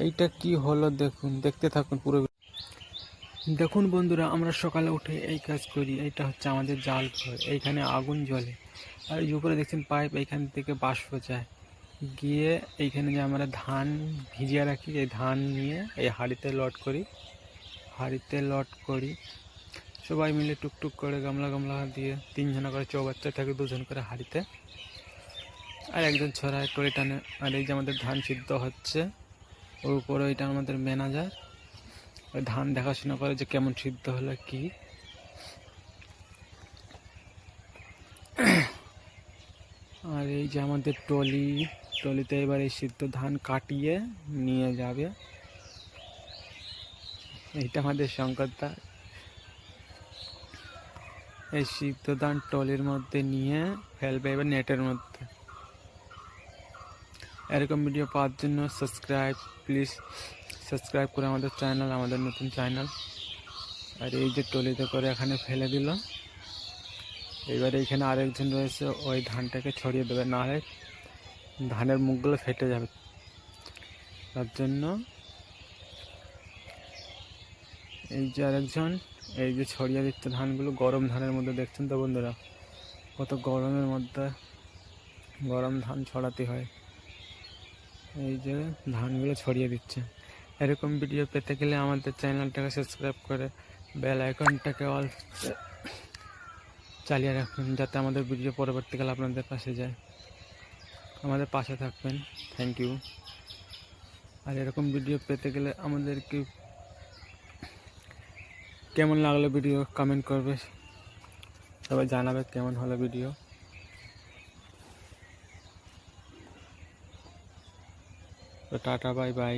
এইটা কি হলো দেখুন, দেখতে থাকুন পুরো দেখুন বন্ধুরা, আমরা সকালে উঠে এই কাজ করি, এইটা হচ্ছে আমাদের জাল ঘর, এইখানে আগুন জ্বলে। আর এই উপরে দেখছেন পাইপ, এইখান থেকে বাষ্প যায়। গিয়ে এইখানে যে আমরা ধান ভিজিয়ে রাখি, এই ধান নিয়ে এই হাঁড়িতে লট করি, হাঁড়িতে লট করি। সবাই মিলে টুকটুক করে গামলা গামলা দিয়ে তিনজনা করে চৌবাচ্চা থাকে, দুজন করে হাঁড়িতে। আর একজন ছড়ায় টলি টানে, আর এই যে আমাদের ধান সিদ্ধ হচ্ছে। ওর উপরে ওইটা আমাদের ম্যানেজার ওই ধান দেখাশোনা করে যে কেমন সিদ্ধ হলো, কি। আর এই যে আমাদের টলি টলিতে এবার এই সিদ্ধ ধান কাটিয়ে নিয়ে যাবে। এইটা আমাদের শঙ্করদা এই সিদ্ধ ধান টলির মধ্যে নিয়ে ফেলবে এবার নেটের মধ্যে। এরকম ভিডিও পাওয়ার জন্য সাবস্ক্রাইব প্লিজ সাবস্ক্রাইব করে আমাদের চ্যানেল আমাদের নতুন চ্যানেল আর এই যে টলিতে করে এখানে ফেলে দিল। এবার এইখানে আরেকজন রয়েছে, ওই ধানটাকে ছড়িয়ে দেবে না হলে ধানের মুখগুলো ফেটে যাবে। তার জন্য এই যে আরেকজন, এই যে ছড়িয়ে দিচ্ছে ধানগুলো, গরম ধানের মধ্যে দেখছেন তো বন্ধুরা? কত গরমের মধ্যে গরম ধান ছড়াতে হয়। এই যে ধানগুলো ছড়িয়ে দিচ্ছে। এরকম ভিডিও পেতে গেলে আমাদের চ্যানেলটাকে সাবস্ক্রাইব করে বেল আইকনটাকে অল চালিয়ে রাখবেন যাতে আমাদের ভিডিও পরবর্তীকালে আপনাদের পাশে যায়। আমাদের পাশে থাকবেন। থ্যাংক ইউ আর এরকম ভিডিও পেতে গেলে আমাদেরকে কেমন লাগল ভিডিও কমেন্ট করবে। সবাই জানাবে কেমন হলো ভিডিও তো টাটা বাই বাই